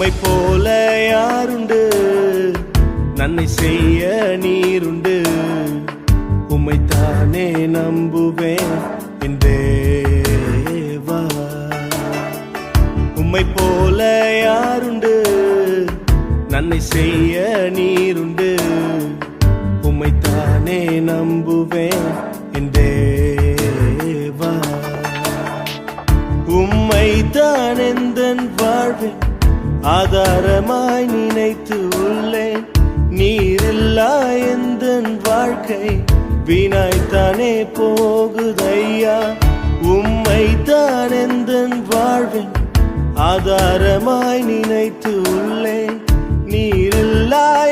உம்மை போல யாருண்டு? நன்மை செய்ய நீருண்டு. உம்மை தானே நம்புவேன் என் தேவா. உம்மை போல யாருண்டு? நன்மை செய்ய நீருண்டு. உம்மை தானே நம்புவேன் என் தேவா. உம்மை தான் எந்த வாழ்வேன் ஆதாரமாய் நினைத்து உள்ளேன். நீரில்லா எந்த வாழ்க்கை? வீணாய்த்தானே போகுதையா? உம்மை தான் எந்த வாழ்வில் ஆதாரமாய் நினைத்து உள்ளேன். நீரில்லா